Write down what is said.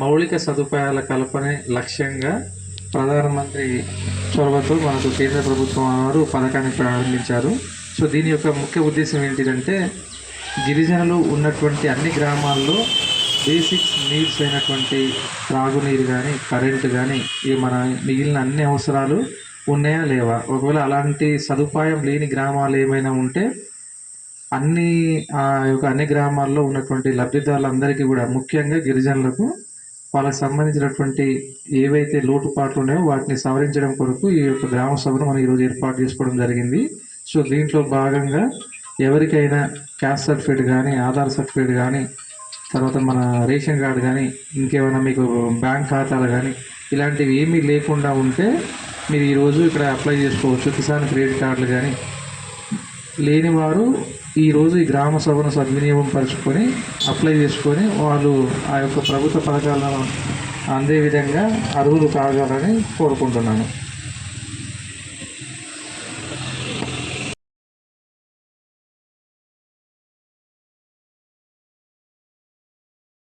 మౌలిక సదుపాయాల కల్పనే లక్ష్యంగా ప్రధానమంత్రి చొరవతో మనకు కేంద్ర ప్రభుత్వం వారు పథకాన్ని ప్రారంభించారు. సో దీని యొక్క ముఖ్య ఉద్దేశం ఏంటిదంటే గిరిజనులు ఉన్నటువంటి అన్ని గ్రామాల్లో బేసిక్స్ నీడ్స్ అయినటువంటి త్రాగునీరు కానీ కరెంటు కానీ ఈ మన మిగిలిన అన్ని అవసరాలు ఉన్నాయా లేవా? ఒకవేళ అలాంటి సదుపాయం లేని గ్రామాలు ఏమైనా ఉంటే అన్ని ఆ యొక్క అన్ని గ్రామాల్లో ఉన్నటువంటి లబ్ధిదారులందరికీ కూడా ముఖ్యంగా గిరిజనులకు వాళ్ళకి సంబంధించినటువంటి ఏవైతే లోటుపాట్లు ఉన్నాయో వాటిని సవరించడం కొరకు ఈ యొక్క గ్రామ సభను మనం ఈరోజు ఏర్పాటు చేసుకోవడం జరిగింది. సో దీంట్లో భాగంగా ఎవరికైనా క్యాస్ట్ సర్టిఫికేట్ కానీ ఆధార్ సర్టిఫికేట్ కానీ తర్వాత మన రేషన్ కార్డు కానీ ఇంకేమైనా మీకు బ్యాంక్ ఖాతాలు కానీ ఇలాంటివి ఏమీ లేకుండా ఉంటే మీరు ఈరోజు ఇక్కడ అప్లై చేసుకోవచ్చు. కిసాన్ క్రెడిట్ కార్డులు కానీ లేని వారు ఈరోజు ఈ గ్రామ సభను సద్వినియోగం పరుచుకొని అప్లై చేసుకొని వాళ్ళు ఆ యొక్క ప్రభుత్వ పథకాలను అందే విధంగా అర్హులు కాగలరని కోరుకుంటున్నాను.